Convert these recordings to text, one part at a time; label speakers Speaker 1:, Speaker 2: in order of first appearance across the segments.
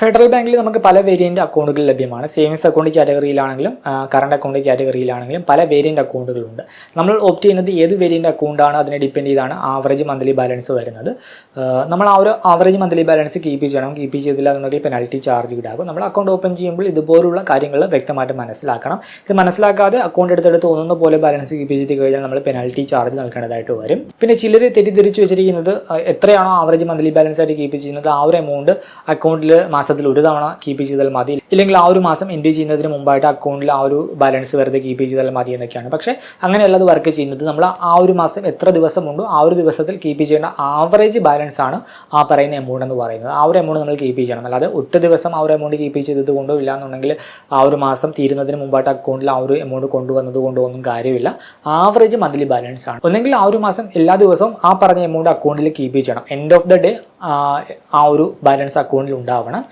Speaker 1: Federal ബാങ്കിൽ നമുക്ക് പല വേരിയന്റ് അക്കൗണ്ടുകൾ ലഭ്യമാണ്. സേവിങ്സ് അക്കൗണ്ട് കാറ്റഗറിയിലാണെങ്കിലും കറണ്ട് അക്കൗണ്ട് കാറ്റഗറിയിലാണെങ്കിലും പല വേരിയന്റ് അക്കൗണ്ടുകളുണ്ട് നമ്മൾ ഓപ്റ്റ് ചെയ്യുന്നത് ഏത് വേരിയന്റ് അക്കൗണ്ടാണ് അതിനെ ഡിപ്പെൻഡ് ചെയ്താണ് ആവറേജ് മന്ത്ലി ബാലൻസ് വരുന്നത്. നമ്മൾ ആ ഒരു ആവറേജ് മന്ത്ലി ബാലൻസ് കീപ്പ് ചെയ്യണം. കീപ്പ് ചെയ്തില്ല എന്നുണ്ടെങ്കിൽ പെനാൽറ്റി ചാർജ് ഈടാകും നമ്മൾ അക്കൗണ്ട് ഓപ്പൺ ചെയ്യുമ്പോൾ ഇതുപോലുള്ള കാര്യങ്ങൾ വ്യക്തമായിട്ട് മനസ്സിലാക്കണം. ഇത് മനസ്സിലാക്കാതെ അക്കൗണ്ട് എടുത്തെടുത്ത് തോന്നുന്ന പോലെ ബാലൻസ് കീപ്പ് ചെയ്ത് കഴിഞ്ഞാൽ നമ്മൾ പെനാൽറ്റി ചാർജ് നൽകേണ്ടതായിട്ട് വരും. പിന്നെ ചിലർ തെറ്റിദ്ധരിച്ച് വെച്ചിരിക്കുന്നത് എത്രയാണോ ആവറേജ് മന്ത്ലി ബാലൻസ് ആയിട്ട് കീപ്പ് ചെയ്യുന്നത് ആ ഒരു എമൗണ്ട് അക്കൗണ്ടിൽ മാസത്തിൽ ഒരു തവണ കീപ്പ് ചെയ്താൽ മതി ഇല്ലെങ്കിൽ ആ ഒരു മാസം എൻഡ് ചെയ്യുന്നതിന് മുമ്പായിട്ട് അക്കൗണ്ടിൽ ആ ഒരു ബാലൻസ് വെറുതെ കീപ്പ് ചെയ്താൽ മതി എന്നൊക്കെയാണ് പക്ഷേ അങ്ങനെയുള്ളത് വർക്ക് ചെയ്യുന്നത് നമ്മൾ ആ ഒരു മാസം എത്ര ദിവസമുണ്ടോ ആ ഒരു ദിവസത്തിൽ കീപ്പ് ചെയ്യേണ്ട ആവറേജ് ബാലൻസ് ആണ് ആ പറയുന്ന എമൗണ്ട് എന്ന് പറയുന്നത് ആ ഒരു എമൗണ്ട് നമ്മൾ കീപ്പ് ചെയ്യണം അല്ലാതെ ഒറ്റ ദിവസം ആ ഒരു എമൗണ്ട് കീപ്പ് ചെയ്തത് കൊണ്ടോ ഇല്ല എന്നുണ്ടെങ്കിൽ ആ ഒരു മാസം തീരുന്നതിന് മുമ്പായിട്ട് അക്കൗണ്ടിൽ ആ ഒരു എമൗണ്ട് കൊണ്ടുവന്നത് കൊണ്ടോ ഒന്നും കാര്യമില്ല ആവറേജ് മന്ത്ലി ബാലൻസ് ആണ് ഒന്നെങ്കിൽ ആ ഒരു മാസം എല്ലാ ദിവസവും ആ പറഞ്ഞ എമൗണ്ട് അക്കൗണ്ടിൽ കീപ്പ് ചെയ്യണം എൻഡ് ഓഫ് ദ ഡേ ആ ഒരു ബാലൻസ് അക്കൗണ്ടിൽ ഉണ്ടാവണം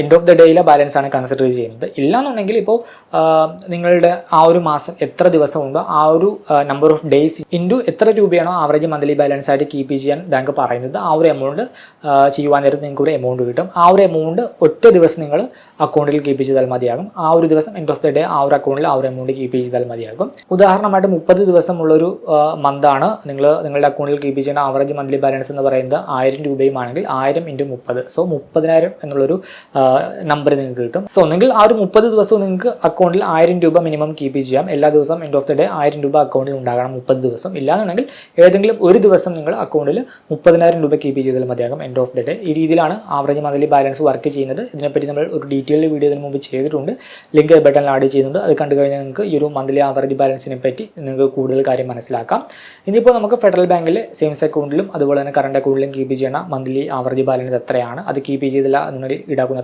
Speaker 1: എൻഡ് ഓഫ് ദ ഡേയിലെ ബാലൻസ് ആണ് കൺസിഡർ ചെയ്യുന്നത്. ഇല്ലാന്നുണ്ടെങ്കിൽ ഇപ്പോൾ നിങ്ങളുടെ ആ ഒരു മാസം എത്ര ദിവസം ഉണ്ടോ ആ ഒരു നമ്പർ ഓഫ് ഡേയ്സ് ഇന്റു എത്ര രൂപയാണോ ആവറേജ് മന്ത്ലി ബാലൻസ് ആയിട്ട് കീപ്പ് ചെയ്യാൻ ബാങ്ക് പറയുന്നത് ആ ഒരു എമൗണ്ട് ചെയ്യുവാൻ നേരത്ത് നിങ്ങൾക്ക് ഒരു എമൗണ്ട് കിട്ടും. ആ ഒരു എമൗണ്ട് ഒറ്റ ദിവസം നിങ്ങൾ അക്കൗണ്ടിൽ കീപ്പ് ചെയ്താൽ മതിയാകും. ആ ഒരു ദിവസം എൻഡ് ഓഫ് ദ ഡേ ആ ഒരു അക്കൗണ്ടിൽ ആ ഒരു എമൗണ്ട് കീപ്പ് ചെയ്താൽ മതിയാകും. ഉദാഹരണമായിട്ട് മുപ്പത് ദിവസമുള്ളൊരു മന്താണ് നിങ്ങൾ നിങ്ങളുടെ അക്കൗണ്ടിൽ കീപ്പ് ചെയ്യുന്ന ആവറേജ് മന്ത്ലി ബാലൻസ് എന്ന് പറയുന്നത് ആയിരം രൂപയുമാണെങ്കിൽ ആയിരം ഇന്റു മുപ്പത്. സോ മുപ്പതിനായിരം എന്നുള്ളൊരു നമ്പർ നിങ്ങൾക്ക് കിട്ടും. സോ ഒന്നെങ്കിൽ ആ ഒരു മുപ്പത് ദിവസവും നിങ്ങൾക്ക് അക്കൗണ്ടിൽ ആയിരം രൂപ മിനിമം കീപ്പ് ചെയ്യാം. എല്ലാ ദിവസവും എൻഡ് ഓഫ് ദി ഡേ ആയിരം രൂപ അക്കൗണ്ടിൽ ഉണ്ടാകണം മുപ്പത് ദിവസം. ഇല്ലാന്നുണ്ടെങ്കിൽ ഏതെങ്കിലും ഒരു ദിവസം നിങ്ങൾ അക്കൗണ്ടിൽ മുപ്പതിനായിരം രൂപ കീപ്പ് ചെയ്താൽ മതിയാകും എൻഡ് ഓഫ് ദി ഡേ ഈ രീതിയിലാണ് ആവറേജ് മന്ത്ലി ബാലൻസ് വർക്ക് ചെയ്യുന്നത്. ഇതിനെപ്പറ്റി നമ്മൾ ഒരു ഡീറ്റെയിൽഡ് വീഡിയോ ഇതിന് മുമ്പ് ചെയ്തിട്ടുണ്ട്. ലിങ്ക് ബട്ടണിൽ ആഡ് ചെയ്യുന്നുണ്ട്. അത് കണ്ടു കഴിഞ്ഞാൽ നിങ്ങൾക്ക് ഈ ഒരു മന്ത്ലി ആവറേജ് ബാലൻസിനെ പറ്റി നിങ്ങൾക്ക് കൂടുതൽ കാര്യം മനസ്സിലാക്കാം. ഇനിയിപ്പോൾ നമുക്ക് ഫെഡറൽ ബാങ്കിലെ സേവിങ്സ് അക്കൗണ്ടിലും അതുപോലെ തന്നെ കറണ്ട് അക്കൗണ്ടിലും കീപ്പ് ചെയ്യണ മന്ത്ലി ആവറേജ് ബാലൻസ് എത്രയാണ്? അത് കീപ്പ് ചെയ്തില്ല എന്നുണ്ടെങ്കിൽ ഈടാക്കുന്ന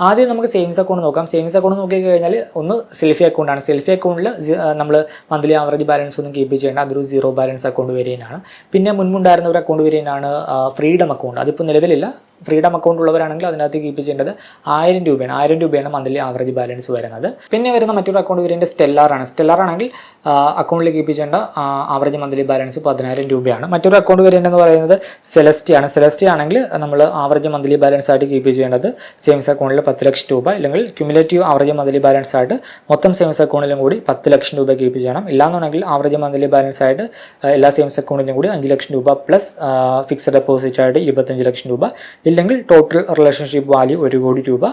Speaker 1: ആദ്യം നമുക്ക് സേവിങ്സ് അക്കൗണ്ട് നോക്കാം. സേവിങ്സ് അക്കൗണ്ട് നോക്കി കഴിഞ്ഞാൽ ഒന്ന് സെൽഫി അക്കൗണ്ടാണ് സെൽഫി അക്കൗണ്ടിൽ നമ്മൾ മന്ത്ലി ആവറേജ് ബാലൻസ് ഒന്നും കീപ്പ് ചെയ്യേണ്ട. അതൊരു സീറോ ബാലൻസ് അക്കൗണ്ട് വരെയാണ് പിന്നെ മുൻപുണ്ടായിരുന്ന ഒരു അക്കൗണ്ട് വരെയാണ് ഫ്രീഡം അക്കൗണ്ട് അതിപ്പോൾ നിലവിലില്ല. ഫ്രീഡം അക്കൗണ്ട് ഉള്ളവരാണെങ്കിൽ അതിനകത്ത് കീപ്പ് ചെയ്യേണ്ടത് ആയിരം രൂപയാണ്. ആയിരം രൂപയാണ് മന്ത്ലി ആവറേജ് ബാലൻസ് വരുന്നത്. പിന്നെ വരുന്ന മറ്റൊരു അക്കൗണ്ട് വരേണ്ട സ്റ്റെല്ലാറാണ് സ്റ്റെല്ലാറാണെങ്കിൽ അക്കൗണ്ടിൽ കീപ്പ് ചെയ്യേണ്ട ആവറേജ് മന്ത്ലി ബാലൻസ് പതിനായിരം രൂപയാണ്. മറ്റൊരു അക്കൗണ്ട് വരേണ്ടതെന്ന് പറയുന്നത് സെലസ്റ്റിയാണ് സെലസ്റ്റി ആണെങ്കിൽ നമ്മൾ ആവറേജ് മന്ത്ലി ബാലൻസ് ആയിട്ട് കീപ്പ് ചെയ്യേണ്ടത് സേവിങ്സ് അക്കൗണ്ടിൽ പത്ത് ലക്ഷം രൂപ അല്ലെങ്കിൽ ക്യുമുലേറ്റീവ് ആവറേജ് മന്ത്ലി ബാലൻസ് ആയിട്ട് മൊത്തം സേവിങ്സ് അക്കൗണ്ടിലും കൂടി പത്ത് ലക്ഷം രൂപ കീപ്പ് ചെയ്യണം ഇല്ലാന്നുണ്ടെങ്കിൽ ആവറേജ് മന്ത്ലി ബാലൻസ് ആയിട്ട് എല്ലാ സേവിങ്സ് അക്കൗണ്ടിലും കൂടി അഞ്ച് ലക്ഷം രൂപ പ്ലസ് ഫിക്സഡ് ഡെപ്പോസിറ്റ് ആയിട്ട് ഇരുപത്തഞ്ച് ലക്ഷം രൂപ. ഇല്ലെങ്കിൽ ടോട്ടൽ റിലേഷൻഷിപ്പ് വാല്യൂ ഒരു കോടി രൂപ.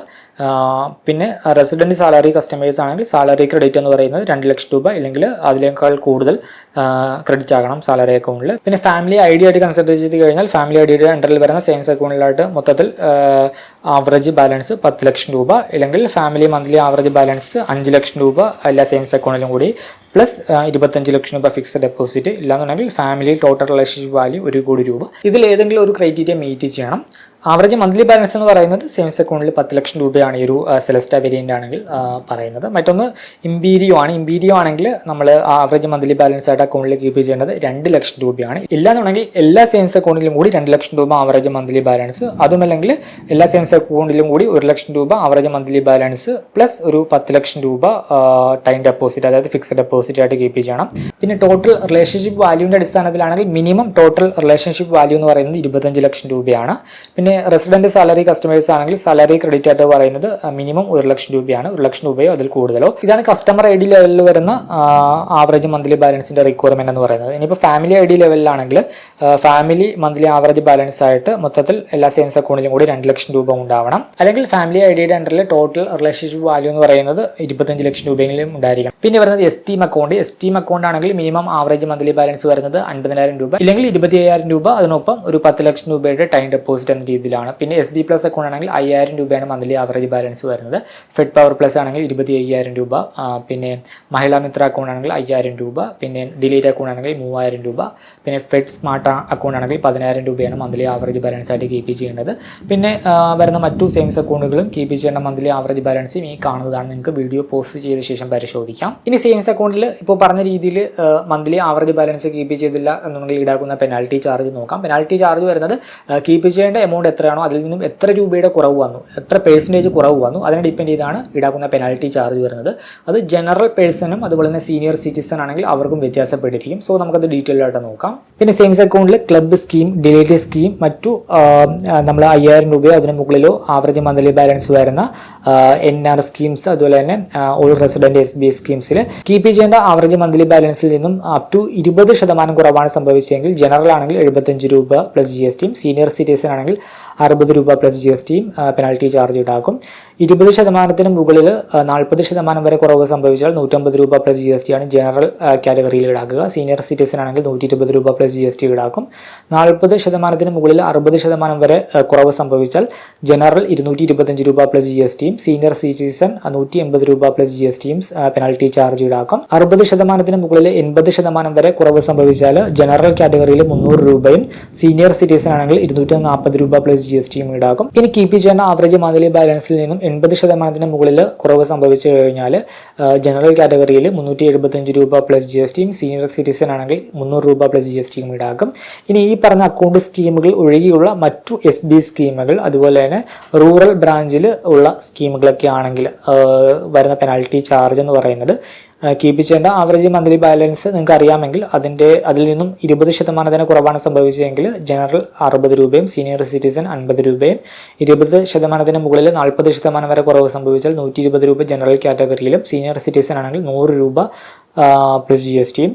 Speaker 1: പിന്നെ റെസിഡന്റ് സാലറി കസ്റ്റമേഴ്സ് ആണെങ്കിൽ സാലറി ക്രെഡിറ്റ് എന്ന് പറയുന്നത് രണ്ട് ലക്ഷം രൂപ. ഇല്ലെങ്കിൽ അതിനേക്കാൾ കൂടുതൽ ക്രെഡിറ്റ് ആകണം സാലറി അക്കൗണ്ടിൽ പിന്നെ ഫാമിലി ഐ ഡി ആയിട്ട് കൺസിഡർ ചെയ്ത് കഴിഞ്ഞാൽ ഫാമിലി ഐ ഡിയുടെ അണ്ടറിൽ വരുന്ന സേവിങ്സ് അക്കൗണ്ടിലായിട്ട് മൊത്തത്തിൽ ആവറേജ് ബാലൻസ് പത്ത് ലക്ഷം രൂപ അല്ലെങ്കിൽ ഫാമിലി മന്ത്ലി ആവറേജ് ബാലൻസ് അഞ്ച് ലക്ഷം രൂപ എല്ലാ സേവിങ്സ് അക്കൗണ്ടിലും കൂടി പ്ലസ് ഇരുപത്തഞ്ച് ലക്ഷം രൂപ ഫിക്സഡ് ഡെപ്പോസിറ്റ് ഇല്ലാന്നുണ്ടെങ്കിൽ ഫാമിലി ടോട്ടൽ റിലേഷൻഷിപ്പ് വാല്യൂ ഒരു കോടി രൂപ. ഇതിൽ ഏതെങ്കിലും ഒരു ക്രൈറ്റീരിയ മീറ്റ് ചെയ്യണം. ആവറേജ് മന്ത്ലി ബാലൻസ് എന്ന് പറയുന്നത് സേവിങ്സ് അക്കൗണ്ടിൽ പത്ത് ലക്ഷം രൂപയാണ് ഈ ഒരു സെലസ്റ്റ വേരിയന്റ് ആണെങ്കിൽ പറയുന്നത്. മറ്റൊന്ന് ഇമ്പീരിയോ ആണ്. ഇമ്പീരിയോ ആണെങ്കിൽ നമ്മൾ ആവറേജ് മന്ത്ലി ബാലൻസ് ആയിട്ട് അക്കൗണ്ടിൽ കീപ്പ് ചെയ്യേണ്ടത് രണ്ട് ലക്ഷം രൂപയാണ്. ഇല്ലാന്നുണ്ടെങ്കിൽ എല്ലാ സേവിങ്സ് അക്കൗണ്ടിലും കൂടി രണ്ട് ലക്ഷം രൂപ ആവറേജ് മന്ത്ലി ബാലൻസ് അതുമല്ലെങ്കിൽ എല്ലാ സേവിങ്സ് അക്കൗണ്ടിലും കൂടി ഒരു ലക്ഷം രൂപ ആവറേജ് മന്ത്ലി ബാലൻസ് പ്ലസ് ഒരു പത്ത് ലക്ഷം രൂപ ടൈം ഡെപ്പോസിറ്റ് അതായത് ഫിക്സഡ് ഡെപ്പോസിറ്റ് ആയിട്ട് കീപ്പ് ചെയ്യണം. പിന്നെ ടോട്ടൽ റിലേഷൻഷിപ്പ് വാല്യൂവിന്റെ അടിസ്ഥാനത്തിലാണെങ്കിൽ മിനിമം ടോട്ടൽ റിലേഷൻഷിപ്പ് വാല്യൂ എന്ന് പറയുന്നത് ഇരുപത്തഞ്ച് ലക്ഷം രൂപയാണ്. പിന്നെ റെസിഡന്റ് സാലറി കസ്റ്റമേഴ്സ് ആണെങ്കിൽ സാലറി ക്രെഡിറ്റ് ആയിട്ട് പറയുന്നത് മിനിമം ഒരു ലക്ഷം രൂപയാണ്. ഒരു ലക്ഷം രൂപയോ അതിൽ കൂടുതലോ. ഇതാണ് കസ്റ്റമർ ഐ ഡി ലെവലിൽ വരുന്ന ആവറേജ് മന്ത്ലി ബാലൻസിന്റെ റിക്വയർമെന്റ് എന്ന് പറയുന്നത്. ഇനിയിപ്പോൾ ഫാമിലി ഐ ഡി ലെവലിലാണെങ്കിൽ ഫാമിലി മന്ത്ലി ആവറേജ് ബാലൻസ് ആയിട്ട് മൊത്തത്തിൽ എല്ലാ സേവിങ്സ് അക്കൗണ്ടിലും കൂടി രണ്ട് ലക്ഷം രൂപ ഉണ്ടാവണം. അല്ലെങ്കിൽ ഫാമിലി ഐ ഡിയുടെ അണ്ടറിൽ ടോട്ടൽ റിലേഷൻഷിപ്പ് വാല്യൂ എന്ന് പറയുന്നത് ഇരുപത്തഞ്ച് ലക്ഷം രൂപയെങ്കിലും ഉണ്ടായിരിക്കണം. പിന്നെ വരുന്നത് esteem account esteem account ആണെങ്കിൽ മിനിമം ആവറേജ് മന്ത്ലി ബാലൻസ് വരുന്നത് അൻപതിനായിരം രൂപ. ഇല്ലെങ്കിൽ ഇരുപത്തി രൂപ. അതിനൊപ്പം ഒരു പത്ത് ലക്ഷം രൂപയുടെ ടൈം ഡെപ്പോസിറ്റ് എന്ന രീതിയിൽ രീതിയിലാണ്. പിന്നെ എസ് ബി പ്ലസ് അക്കൗണ്ട് ആണെങ്കിൽ അയ്യായിരം രൂപയാണ് മന്ത്ലി ആവറേജ് ബാലൻസ് വരുന്നത്. ഫെഡ് പവർ പ്ലസ് ആണെങ്കിൽ ഇരുപത്തി അയ്യായിരം രൂപ പിന്നെ മഹിളാ മിത്ര അക്കൗണ്ട് ആണെങ്കിൽ അയ്യായിരം രൂപ. പിന്നെ ഡിലീറ്റ് അക്കൗണ്ട് ആണെങ്കിൽ മൂവായിരം രൂപ. പിന്നെ ഫെഡ് സ്മാർട്ട് അക്കൗണ്ട് ആണെങ്കിൽ പതിനായിരം രൂപയാണ് മന്ത്ലി ആവറേജ് ബാലൻസ് ആയിട്ട് കീപ്പ് ചെയ്യേണ്ടത്. പിന്നെ വരുന്ന മറ്റു സേവിങ്സ് അക്കൗണ്ടുകളും കീപ്പ് ചെയ്യേണ്ട മന്ത്ലി ആവറേജ് ബാലൻസും ഈ കാണുന്നതാണ്. നിങ്ങൾക്ക് വീഡിയോ പോസ്റ്റ് ചെയ്ത ശേഷം പരിശോധിക്കാം. ഇനി സേവിങ്സ് അക്കൗണ്ടിൽ ഇപ്പോൾ പറഞ്ഞ രീതിയിൽ മന്ത്ലി ആവറേജ് ബാലൻസ് കീപ്പ് ചെയ്തില്ല എന്നുണ്ടെങ്കിൽ ഈടാക്കുന്ന പെനാൽറ്റി ചാർജ് നോക്കാം. പെനാൽറ്റി ചാർജ് വരുന്നത് കീപ്പ് ചെയ്യേണ്ട എമൗണ്ട് എത്രയാണോ അതിൽ നിന്നും എത്ര രൂപയുടെ കുറവ് വന്നു എത്ര പേഴ്സന്റേജ് കുറവ് വന്നു അതിനെ ഡിപ്പെൻഡ് ചെയ്താണ് ഈടാക്കുന്ന പെനാൽറ്റി ചാർജ് വരുന്നത്. അത് ജനറൽ പേഴ്സണും അതുപോലെ തന്നെ സീനിയർ സിറ്റിസൺ ആണെങ്കിൽ അവർക്കും വ്യത്യാസപ്പെട്ടിരിക്കും. സോ നമുക്കത് ഡീറ്റെയിൽ ആയിട്ട് നോക്കാം. പിന്നെ സേവിങ്സ് അക്കൗണ്ടിൽ ക്ലബ്ബ് സ്കീം ഡിലേറ്റ് സ്കീം മറ്റു നമ്മൾ അയ്യായിരം രൂപയോ അതിന് മുകളിലോ ആവറേജ് മന്ത്ലി ബാലൻസ് വരുന്ന എൻ ആർ സ്കീംസ് അതുപോലെ തന്നെ ഓൾ റെസിഡന്റ് എസ് ബി സ്കീംസിൽ കീപ്പ് ചെയ്യേണ്ട ആവറേജ് മന്ത്ലി ബാലൻസിൽ നിന്നും അപ് ടു ഇരുപത് ശതമാനം കുറവാണ് സംഭവിച്ചതെങ്കിൽ ജനറൽ ആണെങ്കിൽ എഴുപത്തഞ്ച് രൂപ പ്ലസ് ജി എസ് ടിയും സീനിയർ സിറ്റിസൺ ആണെങ്കിൽ അറുപത് രൂപ പ്ലസ് ജി എസ് ടിയും പെനാൽറ്റി ചാർജ് ഈടാക്കും ഇരുപത് ശതമാനത്തിന് മുകളിൽ നാൽപ്പത് ശതമാനം വരെ കുറവ് സംഭവിച്ചാൽ നൂറ്റമ്പത് രൂപ പ്ലസ് ജി എസ് ടി ആണ് ജനറൽ കാറ്റഗറിയിൽ ഈടാക്കുക സീനിയർ സിറ്റിസൺ ആണെങ്കിൽ നൂറ്റി ഇരുപത് രൂപ പ്ലസ് ജി എസ് ടി ഈടാക്കും നാൽപ്പത് ശതമാനത്തിന് മുകളിൽ അറുപത് ശതമാനം വരെ കുറവ് സംഭവിച്ചാൽ ജനറൽ ഇരുന്നൂറ്റി ഇരുപത്തഞ്ച് രൂപ പ്ലസ് ജി എസ് ടിയും സീനിയർ സിറ്റിസൺ നൂറ്റി എൺപത് രൂപ പ്ലസ് ജി എസ് ടിയും പെനാൽറ്റി ചാർജ് ഈടാക്കും അറുപത് ശതമാനത്തിന് മുകളിൽ എൺപത് ശതമാനം വരെ കുറവ് സംഭവിച്ചാൽ ജനറൽ കാറ്റഗറിയിൽ മുന്നൂറ് രൂപയും സീനിയർ സിറ്റിസൺ ആണെങ്കിൽ ഇരുന്നൂറ്റി നാൽപ്പത് രൂപ പ്ലസ് ജി എസ് ടിയും ഈടാക്കും. ഇനി കീപ്പ് ചെയ്യുന്ന ആവറേജ് മന്ത്ലി ബാലൻസിൽ നിന്നും എൺപത് ശതമാനത്തിന് മുകളിൽ കുറവ് സംഭവിച്ചു കഴിഞ്ഞാൽ ജനറൽ കാറ്റഗറിയിൽ മുന്നൂറ്റി എഴുപത്തഞ്ച് രൂപ പ്ലസ് ജി എസ് ടിയും സീനിയർ സിറ്റിസൺ ആണെങ്കിൽ മുന്നൂറ് രൂപ പ്ലസ് ജി എസ് ടിയും ഈടാക്കും. ഇനി ഈ പറഞ്ഞ അക്കൗണ്ട് സ്കീമുകൾ ഒഴികെയുള്ള മറ്റു എസ് ബി സ്കീമുകൾ അതുപോലെ തന്നെ റൂറൽ ബ്രാഞ്ചിൽ ഉള്ള സ്കീമുകളൊക്കെ ആണെങ്കിൽ വരുന്ന പെനാൽറ്റി ചാർജ് എന്ന് പറയുന്നത് കീപ്പ് ചെയ്യേണ്ട. ആവറേജ് മന്ത്ലി ബാലൻസ് നിങ്ങൾക്ക് അറിയാമെങ്കിൽ അതിന്റെ അതിൽ നിന്നും ഇരുപത് ശതമാനത്തിന് കുറവാണ് സംഭവിച്ചതെങ്കിൽ ജനറൽ അറുപത് രൂപയും സീനിയർ സിറ്റിസൺ അൻപത് രൂപയും ഇരുപത് ശതമാനത്തിന് മുകളിൽ നാൽപ്പത് ശതമാനം വരെ കുറവ് സംഭവിച്ചാൽ നൂറ്റി ഇരുപത് രൂപ ജനറൽ കാറ്റഗറിയിലും സീനിയർ സിറ്റിസൺ ആണെങ്കിൽ നൂറ് രൂപ പ്ലസ് ജി എസ് ടിയും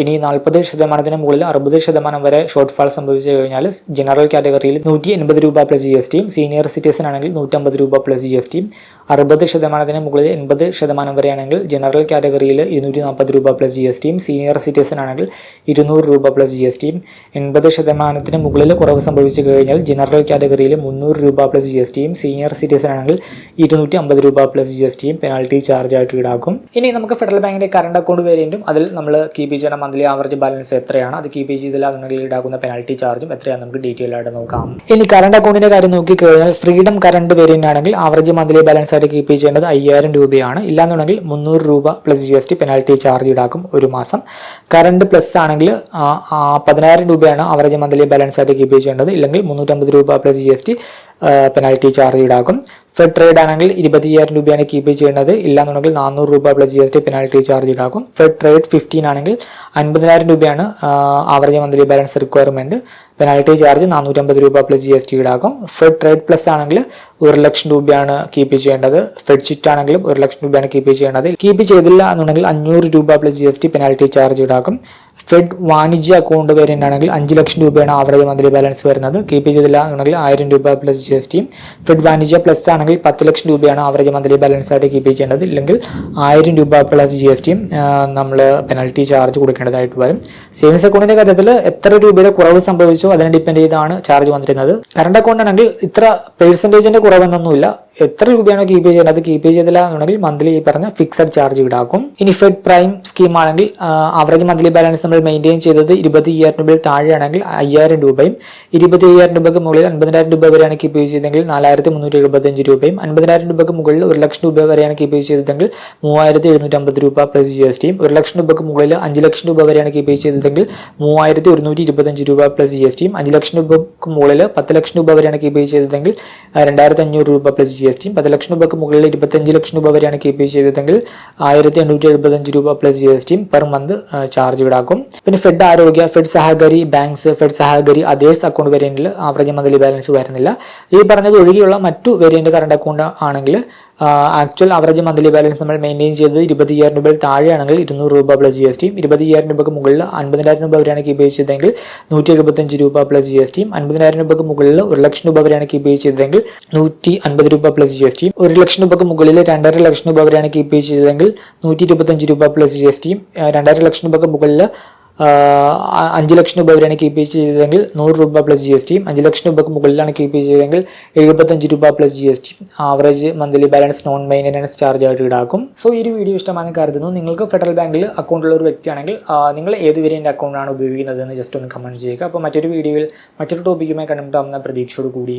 Speaker 1: ഇനി നാൽപ്പത് ശതമാനത്തിന് മുകളിൽ അറുപത് ശതമാനം വരെ ഷോർട്ട് ഫാൾ സംഭവിച്ചു കഴിഞ്ഞാൽ ജനറൽ കാറ്റഗറിയിൽ നൂറ്റി എൺപത് രൂപ പ്ലസ് ജി എസ് ടിയും സീനിയർ സിറ്റിസൺ ആണെങ്കിൽ നൂറ്റമ്പത് രൂപ പ്ലസ് ജി എസ് ടിയും അറുപത് ശതമാനത്തിന് മുകളിൽ എൺപത് ശതമാനം വരെയാണെങ്കിൽ ജനറൽ കാറ്റഗറിയിൽ ഇരുന്നൂറ്റി നാൽപ്പത് രൂപ പ്ലസ് ജി എസ് ടിയും സീനിയർ സിറ്റിസൺ ആണെങ്കിൽ ഇരുന്നൂറ് രൂപ പ്ലസ് ജി എസ് ടിയും എൺപത് ശതമാനത്തിന് മുകളിൽ കുറവ് സംഭവിച്ചു കഴിഞ്ഞാൽ ജനറൽ കാറ്റഗറിയിൽ മുന്നൂറ് രൂപ പ്ലസ് ജി എസ് ടിയും സീനിയർ സിറ്റിസൺ ആണെങ്കിൽ ഇരുന്നൂറ്റി അമ്പത് രൂപ പ്ലസ് ജി എസ് ടിയും പെനാൽറ്റി ചാർജ് ആയിട്ട് ഈടാക്കും. ഇനി നമുക്ക് ഫെഡറൽ ബാങ്കിന്റെ കറണ്ട് അക്കൗണ്ട് വേരിയന്റും അതിൽ നമ്മൾ കീപ്പ് ചെയ്യുന്ന മന്ത്ലി ആവറേജ് ബാലൻസ് എത്രയാണ്? അത് കീപ്പ് ചെയ്തില്ല എന്നുണ്ടെങ്കിൽ ഈടാക്കുന്ന പെനാൽറ്റി ചാർജും എത്രയാണ്? നമുക്ക് ഡീറ്റെയിൽ ആയിട്ട് നോക്കാം. ഇനി കറണ്ട് അക്കൗണ്ടിന്റെ കാര്യം നോക്കിക്കഴിഞ്ഞാൽ ഫ്രീഡം കറണ്ട് വേരിയന്റ് ആണെങ്കിൽ ആവറേജ് മന്ത്ലി ബാലൻസ് ആയിട്ട് കീപ്പ് ചെയ്യേണ്ടത് അയ്യായിരം രൂപയാണ്. ഇല്ലാന്നുണ്ടെങ്കിൽ മുന്നൂറ് രൂപ plus G S T penalty charge ഈടാക്കും ഒരു മാസം. കറണ്ട് പ്ലസ് ആണെങ്കിൽ പതിനായിരം രൂപയാണ് ആവറേജ് മന്ത്ലി ബാലൻസ് ആയിട്ട് കീപ്പ് ചെയ്യേണ്ടത്. ഇല്ലെങ്കിൽ മുന്നൂറ്റമ്പത് രൂപ plus G S T penalty charge ഈടാക്കും. ഫെഡ് ട്രേഡ് ആണെങ്കിൽ ഇരുപത്തിയ്യായിരം രൂപയാണ് കീപ്പ് ചെയ്യേണ്ടത് ഇല്ലാന്നുണ്ടെങ്കിൽ നാനൂറ് രൂപ plus G S T penalty charge ഈടാക്കും. ഫെഡ് ട്രേഡ് ഫിഫ്റ്റീൻ ആണെങ്കിൽ അൻപതിനായിരം രൂപയാണ് average monthly balance requirement penalty charge നാനൂറ്റമ്പത് രൂപ പ്ലസ് ജി എസ് ടി ഈടാക്കും. ഫെഡ് ട്രേഡ് പ്ലസ് ആണെങ്കിൽ ഒരു ലക്ഷം രൂപയാണ് കീപ്പ് ചെയ്യേണ്ടത്. ഫെഡ് ചിറ്റ് ആണെങ്കിലും ഒരു ലക്ഷം രൂപയാണ് കീപ്പ് ചെയ്യേണ്ടത്. കീപ്പ് ചെയ്തില്ല എന്നുണ്ടെങ്കിൽ അഞ്ഞൂറ് രൂപ plus G S T penalty charge ഈടാക്കും. ഫെഡ് വാണിജ്യ അക്കൗണ്ട് വേരിയന്റാണെങ്കിൽ അഞ്ച് ലക്ഷം രൂപയാണ് ആവറേജ് മന്ത്ലി ബാലൻസ് വരുന്നത്. കീപ്പ് ചെയ്തില്ല എന്നുണ്ടെങ്കിൽ ആയിരം രൂപ പ്ലസ് ജി എസ് ടിയും ഫെഡ് വാണിജ്യ പ്ലസ് ആണെങ്കിൽ പത്ത് ലക്ഷം രൂപയാണ് ആവറേജ് മന്ത്ലി ബാലൻസ് ആയിട്ട് കീപ്പ് ചെയ്യേണ്ടത്. ഇല്ലെങ്കിൽ ആയിരം രൂപ പ്ലസ് ജി എസ് ടിയും നമ്മൾ പെനൽറ്റി ചാർജ് കൊടുക്കേണ്ടതായിട്ട് വരും. സേവിങ്സ് അക്കൗണ്ടിന്റെ കാര്യത്തിൽ എത്ര രൂപയുടെ കുറവ് സംഭവിച്ചോ അതിനെ ഡിപ്പെൻഡ് ചെയ്താണ് ചാർജ് വന്നിരുന്നത്. കറണ്ട് അക്കൗണ്ട് ആണെങ്കിൽ ഇത്ര പേഴ്സന്റേജിന്റെ കുറവെന്നൊന്നുമില്ല. എത്ര രൂപയാണോ കീപ്പ് ചെയ്യേണ്ടത്? കീപ്പ് ചെയ്തില്ല എന്നുണ്ടെങ്കിൽ മന്ത്ലി ഈ പറഞ്ഞ ഫിക്സഡ് ചാർജ് ഈടാക്കും. ഇനി ഫെഡ് പ്രൈം സ്കീം ആണെങ്കിൽ ആവറേജ് മന്ത്ലി ബാലൻസ് നമ്മൾ മെയിന്റെയിൻ ചെയ്തത് ഇരുപത് അയ്യായിരം രൂപയിൽ താഴെയാണെങ്കിൽ അയ്യായിരം രൂപയും ഇരുപത്തി അയ്യായിരം രൂപയ്ക്ക് മുകളിൽ അൻപതിനായിരം രൂപ വരെയാണ് കീപ്പ് ചെയ്തതെങ്കിൽ നാലായിരത്തി മുന്നൂറ്റി എഴുപത്തഞ്ച് രൂപയും അൻപതിനായിരം രൂപയ്ക്ക് മുകളിൽ ഒരു ലക്ഷം രൂപ വരെയാണ് കീപ്പ് ചെയ്തതെങ്കിൽ മൂവായിരത്തി എഴുന്നൂറ്റി അമ്പത് രൂപ പ്ലസ് ജി എസ് ടിയും ഒരു ലക്ഷം രൂപയ്ക്ക് മുകളിൽ അഞ്ച് ലക്ഷം രൂപ വരെയാണ് കീപ്പ് ചെയ്തതെങ്കിൽ മൂവായിരത്തി ഒരുന്നൂറ്റി ഇരുപത്തഞ്ച് രൂപ പ്ലസ് ജി എസ് ടിയും അഞ്ച് ലക്ഷം രൂപയ്ക്ക് മുകളിൽ പത്ത് ലക്ഷം രൂപ വരെയാണ് കീപ്പ് ചെയ്തതെങ്കിൽ രണ്ടായിരത്തി അഞ്ഞൂറ് രൂപ പ്ലസ് ജി എസ് ടിയും പത്ത് ലക്ഷം രൂപയ്ക്ക് മുകളിൽ ഇരുപത്തഞ്ച് ലക്ഷം രൂപ വരെയാണ് കെ പി ചെയ്തതെങ്കിൽ ആയിരത്തി എണ്ണൂറ്റി എഴുപത്തഞ്ച് രൂപ പ്ലസ് ജി എസ് ടിയും പെർ മന്ത് ചാർജ് ഈടാക്കും. പിന്നെ ഫെഡ് ആരോഗ്യ Fed സഹകരി banks Fed സഹകരി others account വേരിയന്റിൽ ആവറേജ് മന്ത്ലി ബാലൻസ് വരുന്നില്ല. ഈ പറഞ്ഞത് ഒഴികെയുള്ള മറ്റു വേരിയന്റ് കറണ്ട് അക്കൗണ്ട് ആണെങ്കിൽ ആക്ച്വൽ അവറേജ് മന്ത്ലി ബാലൻസ് നമ്മൾ മെയിന്റെയിൻ ചെയ്തത് ഇരുപത്തിയ്യായിരം രൂപയിൽ താഴെയാണെങ്കിൽ ഇരുന്നൂറ് രൂപ പ്ലസ് ജി എസ് ടിയും ഇരുപത്തിയ്യായിരം രൂപയ്ക്ക് മുകളിൽ അൻപതിനായിരം രൂപ വരെയാണ് കീപ്പ് ചെയ്തതെങ്കിൽ നൂറ്റി എഴുപത്തഞ്ച് രൂപ പ്ലസ് ജി എസ് ടിയും അൻപതിനായിരം രൂപയ്ക്ക് മുകളിൽ ഒരു ലക്ഷം രൂപ വരെയാണ് കീപ്പ് ചെയ്തതെങ്കിൽ നൂറ്റി അൻപത് രൂപ പ്ലസ് ജി എസ് ടിയും ഒരു ലക്ഷം രൂപയ്ക്ക് മുകളിൽ രണ്ടര ലക്ഷം രൂപ വരെയാണ് കീപ്പ് ചെയ്തതെങ്കിൽ നൂറ്റി ഇരുപത്തഞ്ച് രൂപ പ്ലസ് ജി എസ് ടിയും രണ്ടര ലക്ഷം രൂപയ്ക്ക് മുകളിൽ അഞ്ച് ലക്ഷം രൂപ വരെയാണ് കീപ്പ് ചെയ്തതെങ്കിൽ നൂറ് രൂപ പ്ലസ് ജി എസ് ടിയും അഞ്ച് ലക്ഷം രൂപക്ക് മുകളിലാണ് കീപ്പ് ചെയ്തതെങ്കിൽ എഴുപത്തഞ്ച് രൂപ plus G S T average monthly balance non maintenance charge ആയിട്ട് ഈടാക്കും. സോ ഈ ഒരു വീഡിയോ ഇഷ്ടമാണെന്ന് കരുതുന്നു. നിങ്ങൾക്ക് ഫെഡറൽ ബാങ്കിൽ അക്കൗണ്ട് ഉള്ള ഒരു വ്യക്തിയാണെങ്കിൽ നിങ്ങൾ ഏത് വേരിയന്റ് അക്കൗണ്ടാണ് ഉപയോഗിക്കുന്നത് എന്ന് ജസ്റ്റ് ഒന്ന് കമന്റ് ചെയ്യുക. അപ്പോൾ മറ്റൊരു വീഡിയോയിൽ മറ്റൊരു ടോപ്പിക്കുമായി കണ്ടുമുട്ടാവുന്ന പ്രതീക്ഷയോട് കൂടി